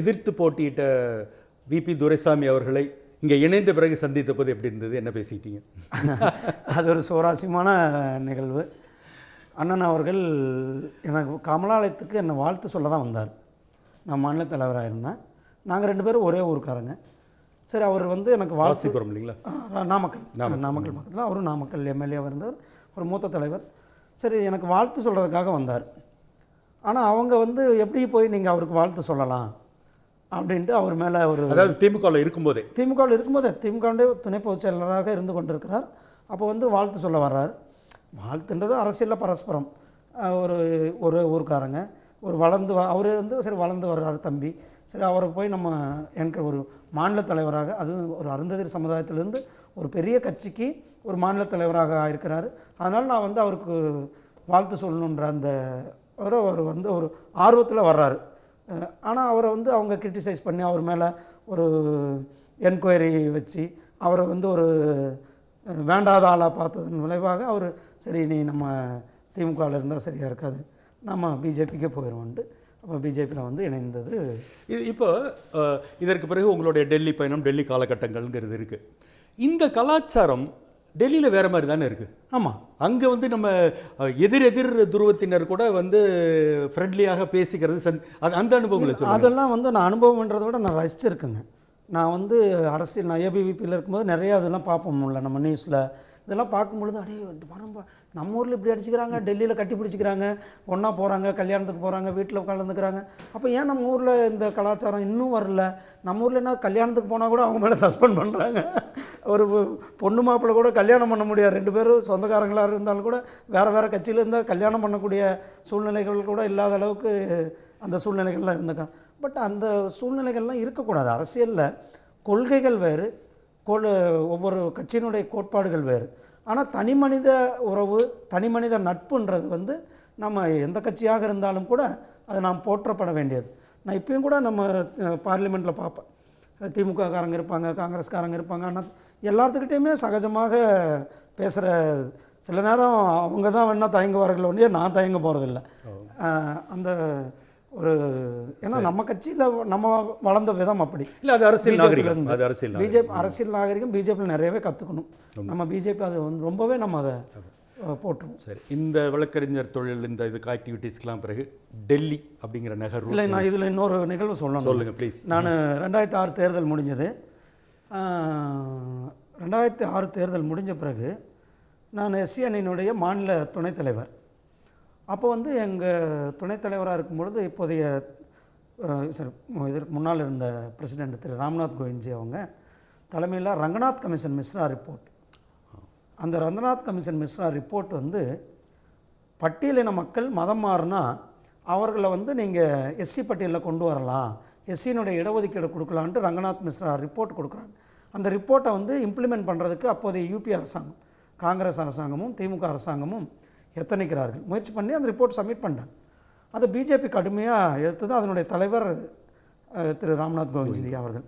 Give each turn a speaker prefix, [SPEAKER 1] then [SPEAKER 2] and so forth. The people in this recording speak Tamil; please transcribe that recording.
[SPEAKER 1] எதிர்த்து போட்டியிட்ட விபி துரைசாமி அவர்களை இங்கே இணைந்த பிறகு சந்தித்த போது எப்படி இருந்தது? என்ன பேசிக்கிட்டீங்க
[SPEAKER 2] அது ஒரு சுவாரஸ்யமான நிகழ்வு. அண்ணன் அவர்கள் எனக்கு கமலாலயத்துக்கு என்னை வாழ்த்து சொல்ல தான் வந்தார். நான் மாநில தலைவராக இருந்தேன். நாங்கள் ரெண்டு பேரும் ஒரே ஊருக்காரங்க. சரி அவர் வந்து எனக்கு
[SPEAKER 1] வாசிபுரம் இல்லைங்களா?
[SPEAKER 2] நாமக்கல் நாமக்கல். பக்கத்தில். அவரும் நாமக்கல் எம்எல்ஏவாக இருந்தவர் ஒரு மூத்த தலைவர். சரி எனக்கு வாழ்த்து சொல்கிறதுக்காக வந்தார். ஆனால் அவங்க வந்து எப்படி போய் நீங்கள் அவருக்கு வாழ்த்து சொல்லலாம்? அப்படின்ட்டு அவர் மேலே ஒரு
[SPEAKER 1] அதாவது திமுகவில் இருக்கும்போதே.
[SPEAKER 2] திமுகவில் இருக்கும்போது திமுகவுடைய துணை பொதுச் செயலராக இருந்து கொண்டிருக்கிறார். அப்போ வந்து வாழ்த்து சொல்ல வர்றார். வாழ்த்துன்றது அரசியலில் பரஸ்பரம். ஒரு ஒரு ஊர்க்காரங்க. ஒரு வளர்ந்து அவர் வந்து சரி வளர்ந்து வர்றாரு தம்பி. சரி அவரை போய் நம்ம எனக்கு ஒரு மாநில தலைவராக அதுவும் ஒரு அருந்ததிர் சமுதாயத்திலேருந்து ஒரு பெரிய கட்சிக்கு ஒரு மாநில தலைவராக இருக்கிறாரு அதனால் நான் வந்து அவருக்கு வாழ்த்து சொல்லணுன்ற அந்த ஒரு அவர் வந்து ஒரு ஆர்வத்தில் வர்றாரு. ஆனால் அவரை வந்து அவங்க கிரிட்டிசைஸ் பண்ணி அவர் மேலே ஒரு என்கொயரி வச்சு அவரை வந்து ஒரு வேண்டாத ஆளாக பார்த்ததன் விளைவாக அவர் சரி நீ நம்ம திமுகவில் இருந்தால் சரியாக இருக்காது. நம்ம பிஜேபிக்கே போயிடுவோன்ட்டு அப்போ பிஜேபியில் வந்து இணைந்தது.
[SPEAKER 1] இது இப்போ இதற்கு பிறகு உங்களுடைய டெல்லி பயணம் டெல்லி காலகட்டங்கள்ங்கிறது இருக்குது இந்த கலாச்சாரம் டெல்லியில் வேற மாதிரி தானே இருக்கு?
[SPEAKER 2] ஆமாம்
[SPEAKER 1] அங்கே வந்து நம்ம எதிர் எதிர் துருவத்தினர் கூட வந்து ஃப்ரெண்ட்லியாக பேசிக்கிறது சந்- அது அந்த அனுபவங்களை
[SPEAKER 2] அதெல்லாம் வந்து நான் அனுபவம்ன்றதை விட நான் ரசிச்சிருக்கேங்க. நான் வந்து அரசியல் நான் ஏபிவிபியில் இருக்கும்போது நிறைய அதெல்லாம் பார்ப்போம்ல நம்ம நியூஸில் இதெல்லாம் பார்க்கும்பொழுது அடே மரம்ப நம்ம ஊரில் இப்படி அடிச்சுக்கிறாங்க டெல்லியில் கட்டி பிடிச்சிக்கிறாங்க ஒன்றா போகிறாங்க கல்யாணத்துக்கு போகிறாங்க வீட்டில் கலந்துக்கிறாங்க அப்போ ஏன் நம்ம ஊரில் இந்த கலாச்சாரம் இன்னும் வரல? நம்ம ஊரில் என்ன கல்யாணத்துக்கு போனால் கூட அவங்க மேலே சஸ்பெண்ட் பண்ணுறாங்க ஒரு பொண்ணு மாப்பிள்ளை கூட கல்யாணம் பண்ண முடியாது. ரெண்டு பேரும் சொந்தக்காரங்களாக இருந்தாலும் கூட வேறு வேறு கட்சியில் இருந்தால் கல்யாணம் பண்ணக்கூடிய சூழ்நிலைகள் கூட இல்லாத அளவுக்கு அந்த சூழ்நிலைகள்லாம் இருந்திருக்காங்க பட் அந்த சூழ்நிலைகள்லாம் இருக்கக்கூடாது. அரசியலில் கொள்கைகள் வேறு கொள் ஒவ்வொரு கட்சியினுடைய கோட்பாடுகள் வேறு. ஆனால் தனி மனித உறவு தனி மனித நட்புன்றது வந்து நம்ம எந்த கட்சியாக இருந்தாலும் கூட அது நாம் போற்றப்பட வேண்டியது. நான் இப்பயும் கூட நம்ம பார்லிமெண்ட்டில் பார்ப்பேன். திமுக காரங்க இருப்பாங்க காங்கிரஸ்காரங்க இருப்பாங்க ஆனால் எல்லாத்துக்கிட்டேயுமே சகஜமாக பேசுகிற சில நேரம் அவங்க தான் வேணால் தயங்குவார்கள் ஒன்றே நான் தயங்க போகிறதில்ல அந்த ஒரு ஏன்னா நம்ம கட்சியில் நம்ம வளர்ந்த விதம் அப்படி.
[SPEAKER 1] இல்லை அது அரசியல் நாகரிகம். அது அரசியல்.
[SPEAKER 2] பிஜேபி அரசியல் நாகரிகம் பிஜேபியில் நிறையவே கற்றுக்கணும் நம்ம பிஜேபி அது வந்து ரொம்பவே நம்ம அதை போற்றுவோம்
[SPEAKER 1] சரி. இந்த வழக்கறிஞர் தொழில் இந்த இதுக்கு ஆக்டிவிட்டீஸ்க்கெலாம் பிறகு டெல்லி அப்படிங்கிற நகர்
[SPEAKER 2] இல்லை நான் இதில் இன்னொரு நிகழ்வு சொல்லணும்.
[SPEAKER 1] சொல்லுங்க ப்ளீஸ்
[SPEAKER 2] நான் ரெண்டாயிரத்தி ஆறு தேர்தல் முடிஞ்சது. ரெண்டாயிரத்தி ஆறு தேர்தல் முடிஞ்ச பிறகு நான் எஸ்சி அணியினுடைய மாநில துணைத் தலைவர். அப்போ வந்து எங்கள் துணைத் தலைவராக இருக்கும் பொழுது இப்போதைய ஆஹ், சரி இதற்கு முன்னால் இருந்த பிரசிடெண்ட் திரு ராம்நாத் கோவிந்த்ஜி அவங்க தலைமையில் ரங்கநாத் கமிஷன் மிஸ்ரா ரிப்போர்ட். அந்த ரங்கநாத் கமிஷன் மிஸ்ரா ரிப்போர்ட் வந்து பட்டியலின மக்கள் மதம் மாறினா அவர்களை வந்து நீங்கள் எஸ்சி பட்டியலில் கொண்டு வரலாம் எஸ்சியினுடைய இடஒதுக்கீடு கொடுக்கலான்ட்டு ரங்கநாத் மிஸ்ரா ரிப்போர்ட் கொடுக்குறாங்க. அந்த ரிப்போர்ட்டை வந்து இம்ப்ளிமெண்ட் பண்ணுறதுக்கு அப்போதைய யூபி அரசாங்கம் காங்கிரஸ் அரசாங்கமும் திமுக அரசாங்கமும் எத்தனைக்கிறார்கள்? முயற்சி பண்ணி அந்த ரிப்போர்ட் சப்மிட் பண்ணாங்க அதை பிஜேபி கடுமையாக எதிர்த்தது. அதனுடைய தலைவர் திரு ராம்நாத் கோவிந்த்ஜி அவர்கள்.